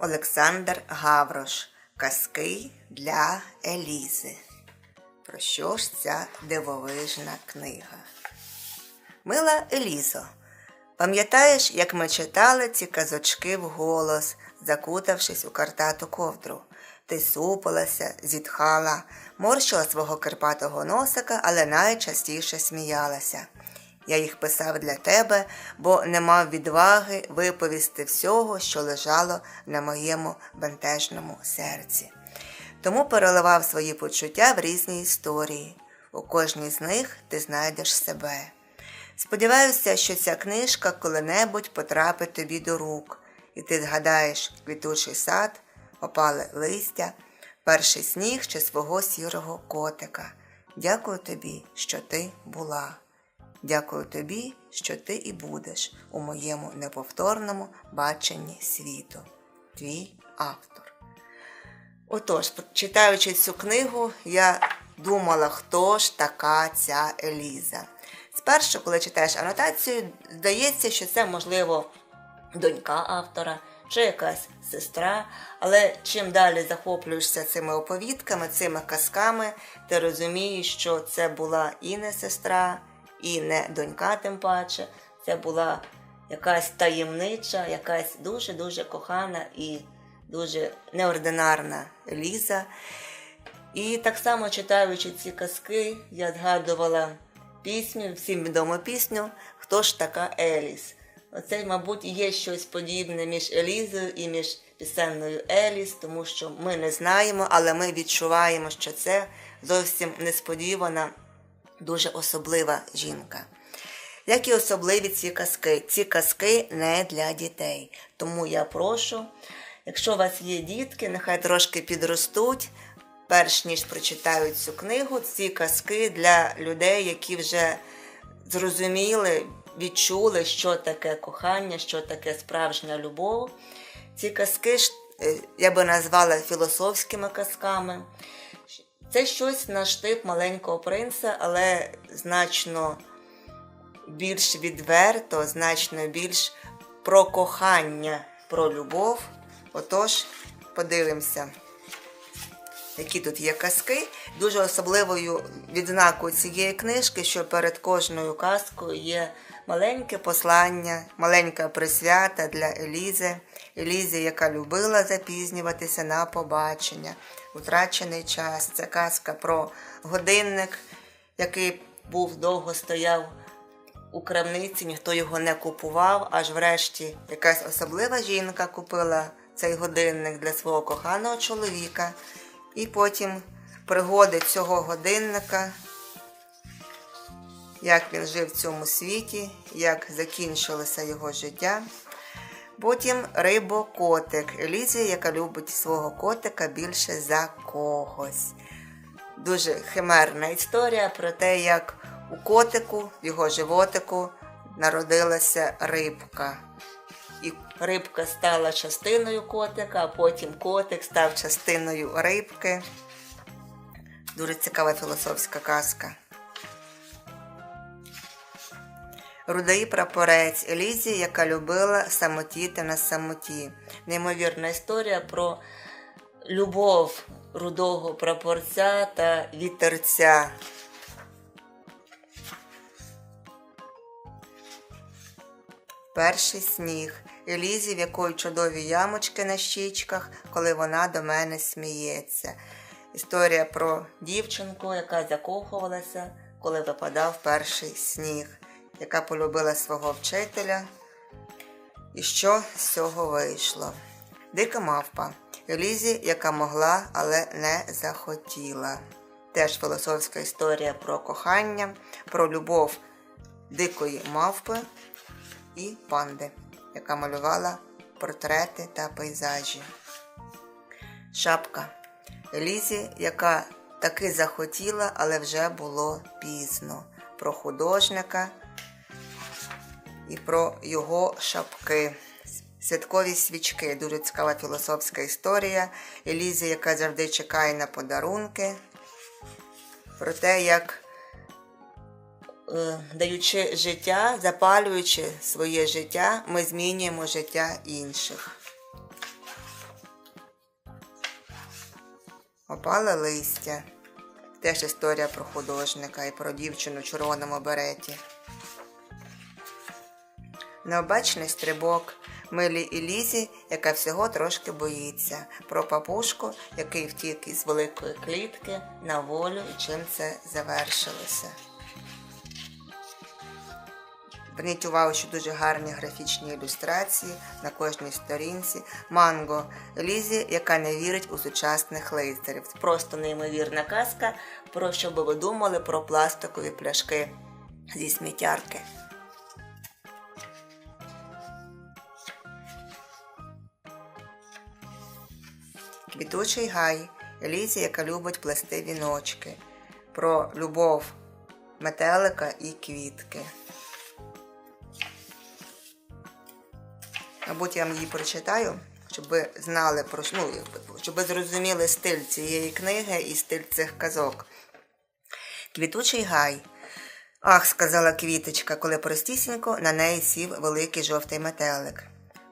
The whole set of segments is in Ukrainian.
Олександр Гаврош. Казки для Елізи. Про що ж ця дивовижна книга? Мила Елізо, пам'ятаєш, як ми читали ці казочки вголос, закутавшись у картату ковдру? Ти супилася, зітхала, морщила свого кирпатого носика, але найчастіше сміялася. Я їх писав для тебе, бо не мав відваги виповісти всього, що лежало на моєму бентежному серці. Тому переливав свої почуття в різні історії. У кожній з них ти знайдеш себе. Сподіваюся, що ця книжка коли-небудь потрапить тобі до рук, і ти згадаєш квітучий сад, опале листя, перший сніг чи свого сірого котика. Дякую тобі, що ти була. Дякую тобі, що ти і будеш у моєму неповторному баченні світу. Твій автор. Отож, читаючи цю книгу, я думала, хто ж така ця Еліза. Спершу, коли читаєш анотацію, здається, що це, можливо, донька автора чи якась сестра. Але чим далі захоплюєшся цими оповідками, цими казками, ти розумієш, що це була і не сестра, і не донька, тим паче. Це була якась таємнича, якась дуже-дуже кохана і дуже неординарна Ліза. І так само читаючи ці казки, я згадувала пісню, всім відому пісню Хто ж така Еліс? Оце, мабуть, є щось подібне між Елізою і між пісенною Еліс, тому що ми не знаємо, але ми відчуваємо, що це зовсім несподівана, дуже особлива жінка. Як і особливі ці казки. Ці казки не для дітей. Тому я прошу, якщо у вас є дітки, нехай трошки підростуть, перш ніж прочитають цю книгу, ці казки для людей, які вже зрозуміли, відчули, що таке кохання, що таке справжня любов. Ці казки е, я би назвала філософськими казками. Це щось на штип маленького принца, але значно більш відверто, значно більш про кохання, про любов. Отож, подивимося, які тут є казки. Дуже особливою відзнакою цієї книжки, що перед кожною казкою є маленьке послання, маленька присвята для Елізи. Елізи, яка любила запізнюватися на побачення, втрачений час. Це казка про годинник, який був довго стояв у крамниці, ніхто його не купував, аж врешті якась особлива жінка купила цей годинник для свого коханого чоловіка. І потім пригоди цього годинника, як він жив в цьому світі, як закінчилося його життя. Потім рибокотик Елізія, яка любить свого котика більше за когось. Дуже химерна історія про те, як у котику, в його животику, народилася рибка. І рибка стала частиною котика, а потім котик став частиною рибки. Дуже цікава філософська казка. Рудий прапорець Елізі, яка любила самотіти на самоті. Неймовірна історія про любов рудого прапорця та вітерця. Перший сніг. Елізі, в якої чудові ямочки на щічках, коли вона до мене сміється. Історія про дівчинку, яка закохувалася, коли випадав перший сніг, яка полюбила свого вчителя. І що з цього вийшло? Дика мавпа. Елізі, яка могла, але не захотіла. Теж філософська історія про кохання, про любов дикої мавпи і панди, яка малювала портрети та пейзажі. Шапка Елізі, яка таки захотіла, але вже було пізно. Про художника і про його шапки. Святкові свічки. Дуже цікава філософська історія. Елізі, яка завжди чекає на подарунки. Про те, як е, даючи життя, запалюючи своє життя, ми змінюємо життя інших. Опале листя. Теж історія про художника і про дівчину в червоному береті. Необачний стрибок, милі і лізі, яка всього трошки боїться. Про папушку, який втік із великої клітки на волю і чим це завершилося. Зверніть увагу, що дуже гарні графічні ілюстрації на кожній сторінці. Манго Лізі, яка не вірить у сучасних лицарів. Просто неймовірна казка, про що би ви думали про пластикові пляшки зі сміттярки. Квітучий гай Лізі, яка любить плести віночки. Про любов метелика і квітки. Мабуть, я вам її прочитаю, щоб ви знали про ну, щоб ви зрозуміли стиль цієї книги і стиль цих казок. Квітучий гай. Ах, сказала квіточка, коли простісінько на неї сів великий жовтий метелик.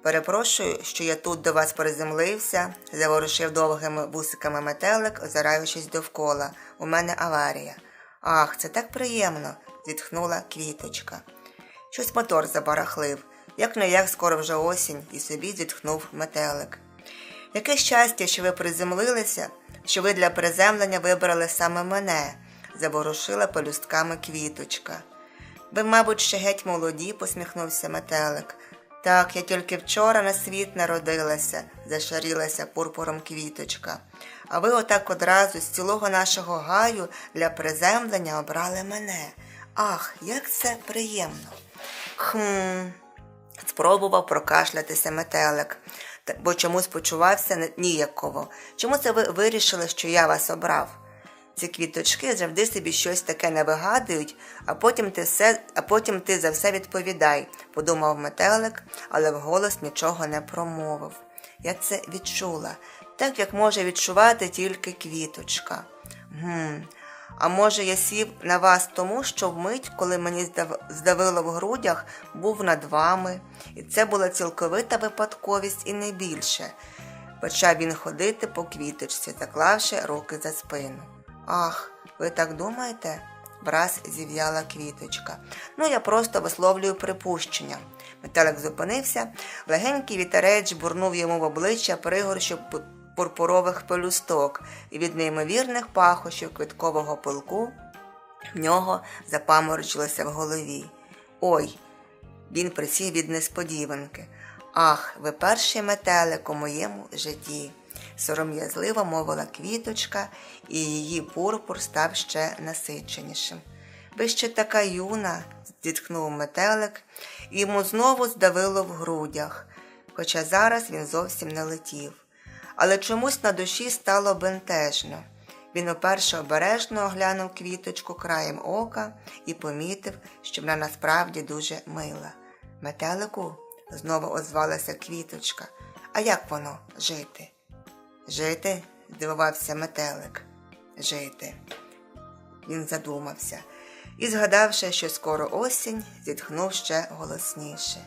Перепрошую, що я тут до вас приземлився, заворушив довгими вусиками метелик, озираючись довкола. У мене аварія. Ах, це так приємно, зітхнула квіточка. Щось мотор забарахлив, як не як скоро вже осінь, і собі зітхнув метелик. Яке щастя, що ви приземлилися, що ви для приземлення вибрали саме мене, заворушила пелюстками квіточка. Ви, мабуть, ще геть молоді, посміхнувся метелик. Так, я тільки вчора на світ народилася, зашарілася пурпуром квіточка. А ви отак одразу з цілого нашого гаю для приземлення обрали мене. Ах, як це приємно. Хм. Спробував прокашлятися метелик, бо чомусь почувався ніяково. Чому це ви вирішили, що я вас обрав? Ці квіточки завжди собі щось таке не вигадують, а потім ти все, а потім ти за все відповідай, подумав метелик, але вголос нічого не промовив. Я це відчула, так як може відчувати тільки квіточка. Гм, а може, я сів на вас тому, що вмить, коли мені здав... здавило в грудях, був над вами, і це була цілковита випадковість і не більше. Почав він ходити по квіточці, заклавши руки за спину. Ах, ви так думаєте? враз зів'яла квіточка. Ну, я просто висловлюю припущення. Метелик зупинився, легенький вітерець бурнув йому в обличчя пригорщу пурпурових пелюсток, і від неймовірних пахощів квіткового пилку в нього запаморочилося в голові. Ой, він присів від несподіванки. Ах, ви перший метелик у моєму житті. Сором'язливо мовила квіточка, і її пурпур став ще насиченішим. Ви ще така юна, зітхнув метелик, і йому знову здавило в грудях, хоча зараз він зовсім не летів. Але чомусь на душі стало бентежно. Він уперше обережно оглянув квіточку краєм ока і помітив, що вона насправді дуже мила. Метелику, знову озвалася квіточка. А як воно жити? Жити? здивувався метелик. Жити. Він задумався і, згадавши, що скоро осінь, зітхнув ще голосніше.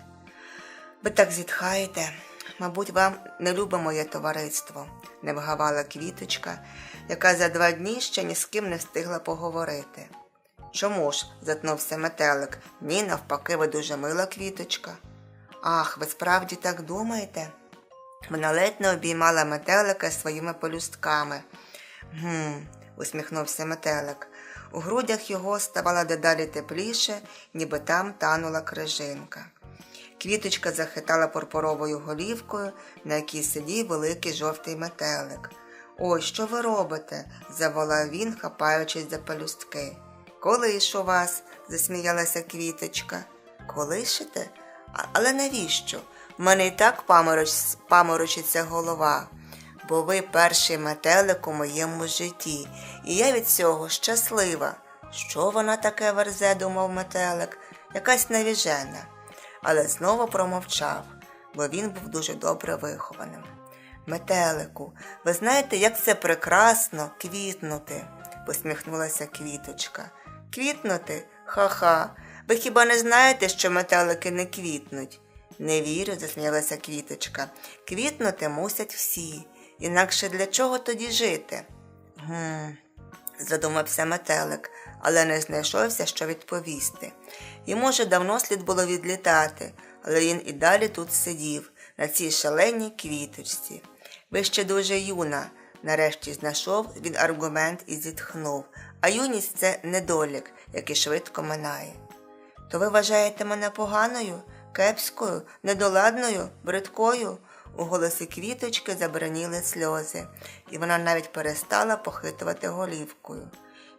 Ви так зітхаєте, мабуть, вам не любить моє товариство, не вгавала квіточка, яка за два дні ще ні з ким не встигла поговорити. Чому ж? затнувся метелик. Ні, навпаки, ви дуже мила квіточка. Ах, ви справді так думаєте? Вона ледь не обіймала метелика своїми полюстками. Гм, усміхнувся метелик. У грудях його ставало дедалі тепліше, ніби там танула крижинка. Квіточка захитала пурпуровою голівкою, на якій сидів великий жовтий метелик. Ой, що ви робите? заволав він, хапаючись за пелюстки. Колиш у вас, засміялася квіточка. Колишите? Але навіщо? Мене і так памороч... паморочиться голова, бо ви перший метелик у моєму житті, і я від цього щаслива. Що вона таке верзе, думав метелик, якась навіжена, але знову промовчав, бо він був дуже добре вихованим. Метелику, ви знаєте, як це прекрасно квітнути, посміхнулася квіточка. Квітнути? Ха-ха. Ви хіба не знаєте, що метелики не квітнуть? Не вірю, засміялася квіточка. Квітнути мусять всі. Інакше для чого тоді жити? Гм, задумався метелик, але не знайшовся, що відповісти. Йому вже давно слід було відлітати, але він і далі тут сидів, на цій шаленій квіточці. Ви ще дуже юна, нарешті знайшов він аргумент і зітхнув, а юність це недолік, який швидко минає. То ви вважаєте мене поганою, кепською, недоладною, бридкою? У голосі квіточки забраніли сльози, і вона навіть перестала похитувати голівкою.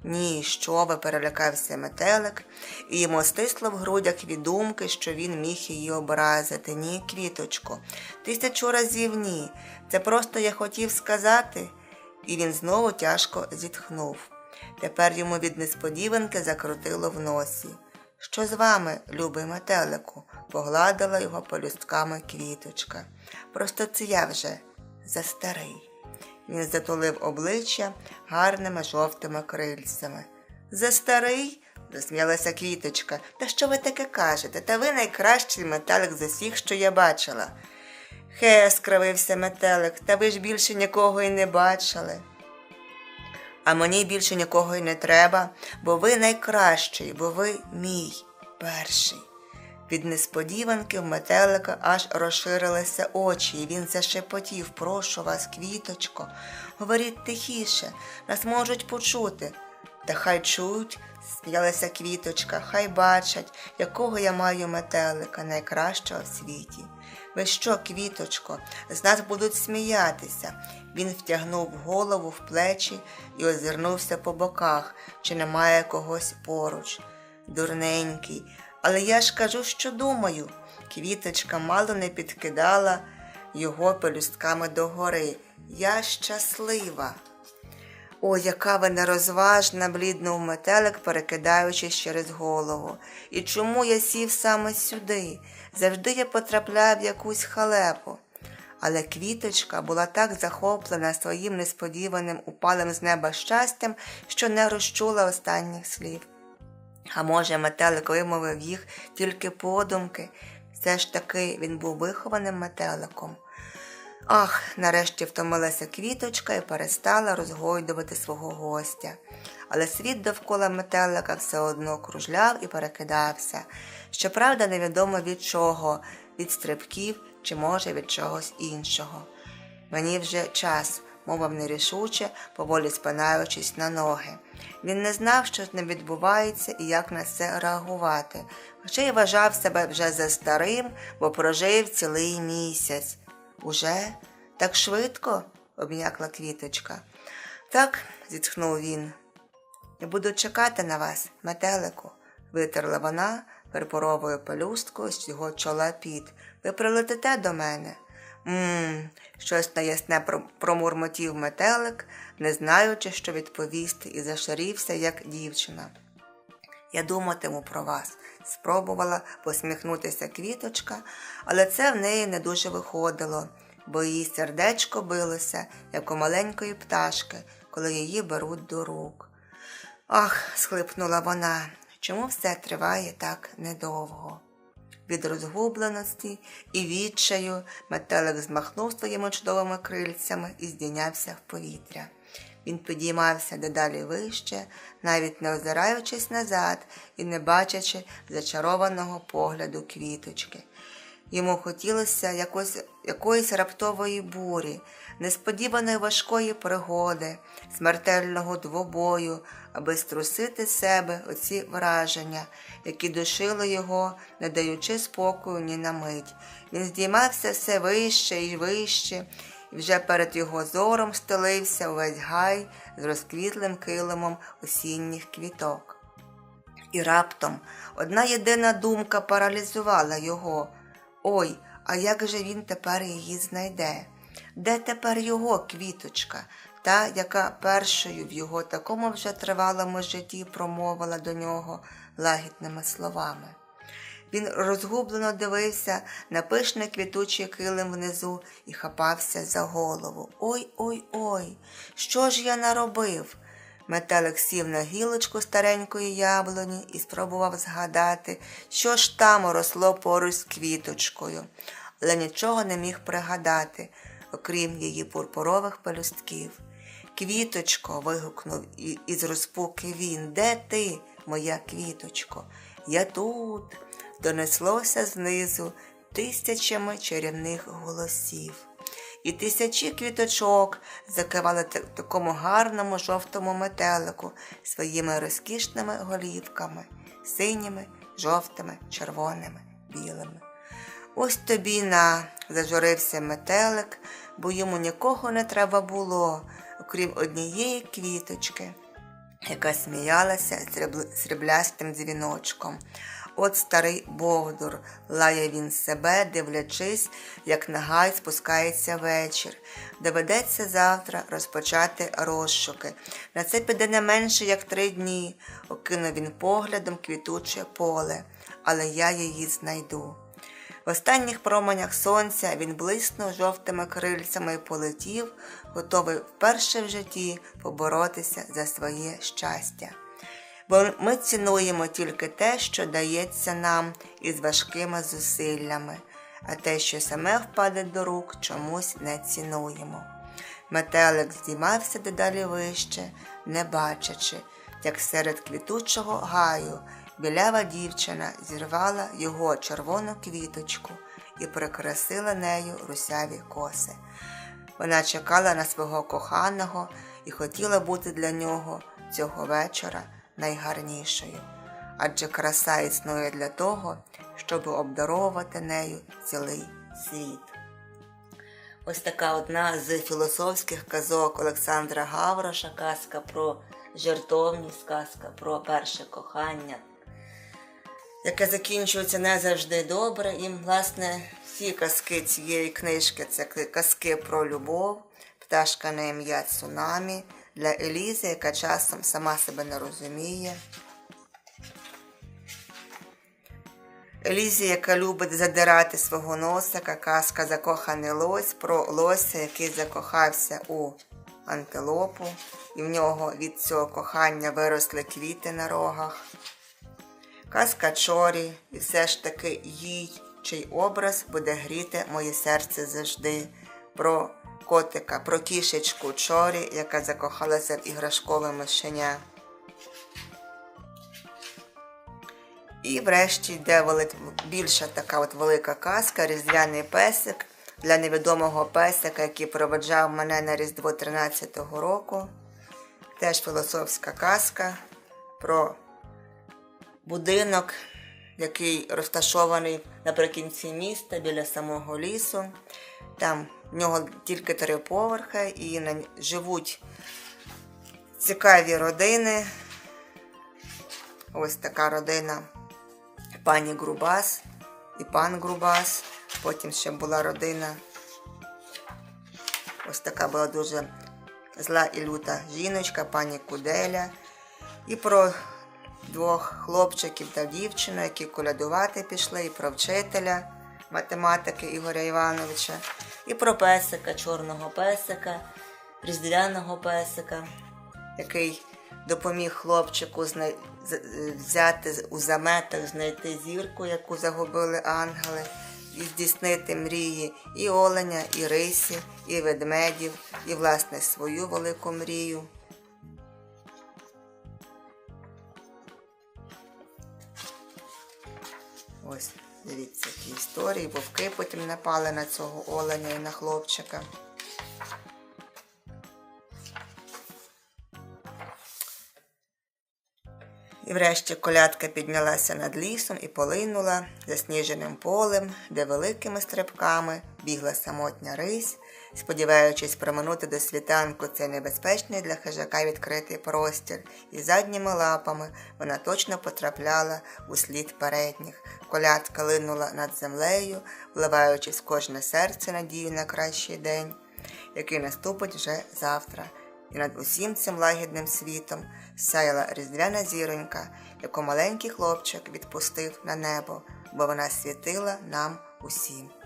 Ні, що ви, перелякався метелик, і йому стисло в грудях від думки, що він міг її образити. Ні, квіточко, тисячу разів ні. Це просто я хотів сказати. І він знову тяжко зітхнув. Тепер йому від несподіванки закрутило в носі. Що з вами, любий метелику? Погладила його полюстками квіточка. Просто це я вже застарий. Він затулив обличчя гарними жовтими крильцями. Застарий? засміялася квіточка. Та що ви таке кажете? Та ви найкращий метелик з усіх, що я бачила. Хе, скривився метелик, та ви ж більше нікого й не бачили. А мені більше нікого й не треба, бо ви найкращий, бо ви мій перший. Від несподіванки в метелика аж розширилися очі, і він зашепотів Прошу вас, квіточко, говоріть тихіше, нас можуть почути. Та хай чують, сміялася квіточка, хай бачать, якого я маю метелика, найкращого в світі. Ви що, квіточко, з нас будуть сміятися. Він втягнув голову в плечі і озирнувся по боках, чи немає когось поруч. Дурненький, але я ж кажу, що думаю. Квіточка мало не підкидала його пелюстками догори. Я щаслива. О, яка ви нерозважна, бліднув метелик, перекидаючись через голову. І чому я сів саме сюди? Завжди я потрапляв в якусь халепу. Але квіточка була так захоплена своїм несподіваним упалим з неба щастям, що не розчула останніх слів. А може, метелик вимовив їх тільки подумки. Все ж таки він був вихованим метеликом. Ах, нарешті втомилася квіточка і перестала розгойдувати свого гостя. Але світ довкола метелика все одно кружляв і перекидався. Щоправда, невідомо від чого, від стрибків чи, може, від чогось іншого. Мені вже час, мовив нерішуче, поволі спинаючись на ноги. Він не знав, що з ним відбувається і як на це реагувати, хоча й вважав себе вже за старим, бо прожив цілий місяць. Уже так швидко? обм'якла квіточка. Так, зітхнув він. Я буду чекати на вас, метелику, витерла вона перпоровою пелюсткою з його чола піт. Ви прилетите до мене? Мм, щось наясне промурмотів метелик, не знаючи, що відповісти, і зашарівся, як дівчина. Я думатиму про вас, спробувала посміхнутися квіточка, але це в неї не дуже виходило, бо її сердечко билося, як у маленької пташки, коли її беруть до рук. Ах, схлипнула вона, чому все триває так недовго? Від розгубленості і відчаю метелик змахнув своїми чудовими крильцями і здійнявся в повітря. Він підіймався дедалі вище, навіть не озираючись назад і не бачачи зачарованого погляду квіточки. Йому хотілося якось, якоїсь раптової бурі, несподіваної важкої пригоди, смертельного двобою, аби струсити себе оці враження, які душили його, не даючи спокою ні на мить. Він здіймався все вище і вище, і вже перед його зором стелився увесь гай з розквітлим килимом осінніх квіток. І раптом одна єдина думка паралізувала його. Ой, а як же він тепер її знайде? Де тепер його квіточка, та, яка першою в його такому вже тривалому житті промовила до нього лагідними словами? Він розгублено дивився на пишний квітучий килим внизу і хапався за голову. Ой ой ой, що ж я наробив? Метелик сів на гілочку старенької яблуні і спробував згадати, що ж там росло поруч з квіточкою, але нічого не міг пригадати, окрім її пурпурових пелюстків. Квіточко, вигукнув із розпуки він. Де ти, моя квіточко? Я тут. Донеслося знизу тисячами чарівних голосів. І тисячі квіточок закивали такому гарному жовтому метелику своїми розкішними голівками, синіми, жовтими, червоними, білими. Ось тобі на, зажурився метелик, бо йому нікого не треба було, окрім однієї квіточки, яка сміялася сріблястим дзвіночком. От старий Бовдур, лає він себе, дивлячись, як на гай спускається вечір. Доведеться завтра розпочати розшуки. На це піде не менше, як три дні. Окинув він поглядом квітуче поле, але я її знайду. В останніх променях сонця він блиснув жовтими крильцями і полетів, готовий вперше в житті поборотися за своє щастя. Бо ми цінуємо тільки те, що дається нам із важкими зусиллями, а те, що саме впаде до рук, чомусь не цінуємо. Метелик здіймався дедалі вище, не бачачи, як серед квітучого гаю білява дівчина зірвала його червону квіточку і прикрасила нею русяві коси. Вона чекала на свого коханого і хотіла бути для нього цього вечора найгарнішою. Адже краса існує для того, щоб обдаровувати нею цілий світ. Ось така одна з філософських казок Олександра Гавроша, казка про жертовність, казка про перше кохання, яке закінчується не завжди добре. І, власне, всі казки цієї книжки це казки про любов, пташка на ім'я Цунамі для Елізи, яка часом сама себе не розуміє. Елізі, яка любить задирати свого носика, казка закоханий лось про лося, який закохався у антилопу, і в нього від цього кохання виросли квіти на рогах. Казка Чорі, і все ж таки їй, чий образ буде гріти моє серце завжди. Про котика, про кішечку Чорі, яка закохалася в іграшкове мишеня. І врешті йде більша така от велика казка, різдвяний песик для невідомого песика, який проведжав мене на Різдво 13-го року. Теж філософська казка про будинок, який розташований наприкінці міста біля самого лісу. Там в нього тільки три поверхи і живуть цікаві родини. Ось така родина пані Грубас і пан Грубас. Потім ще була родина. Ось така була дуже зла і люта жіночка, пані Куделя. І про двох хлопчиків та дівчину, які колядувати пішли, і про вчителя математики Ігоря Івановича, і про песика, чорного песика, різдвяного песика, який допоміг хлопчику взяти у заметах, знайти зірку, яку загубили ангели, і здійснити мрії і оленя, і рисі, і ведмедів, і власне свою велику мрію. Ось, дивіться, які історії. Вовки потім напали на цього оленя і на хлопчика. І врешті колядка піднялася над лісом і полинула засніженим полем, де великими стрибками бігла самотня рись, сподіваючись проминути до світанку цей небезпечний для хижака відкритий простір, і задніми лапами вона точно потрапляла у слід передніх. Колядка линула над землею, вливаючись в кожне серце надію на кращий день, який наступить вже завтра. І над усім цим лагідним світом сяяла різдвяна зіронька, яку маленький хлопчик відпустив на небо, бо вона світила нам усім.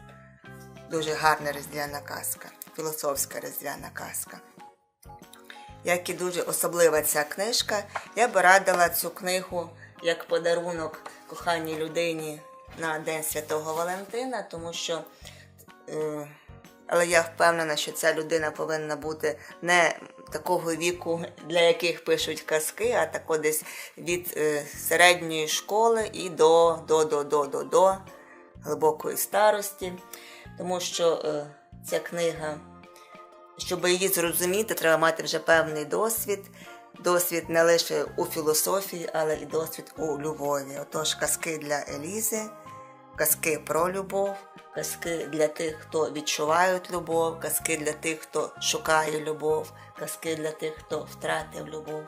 Дуже гарна різдвяна казка, філософська різдвяна казка. Як і дуже особлива ця книжка, я би радила цю книгу як подарунок коханій людині на День Святого Валентина, тому що е, але я впевнена, що ця людина повинна бути не такого віку, для яких пишуть казки, а тако десь від е, середньої школи і до, до, до, до, до, до глибокої старості. Тому що е, ця книга, щоб її зрозуміти, треба мати вже певний досвід. Досвід не лише у філософії, але і досвід у любові. Отож, казки для Елізи, казки про любов, казки для тих, хто відчувають любов, казки для тих, хто шукає любов, казки для тих, хто втратив любов,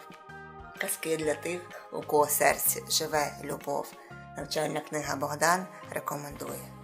казки для тих, у кого серці живе любов. Навчальна книга Богдан рекомендує.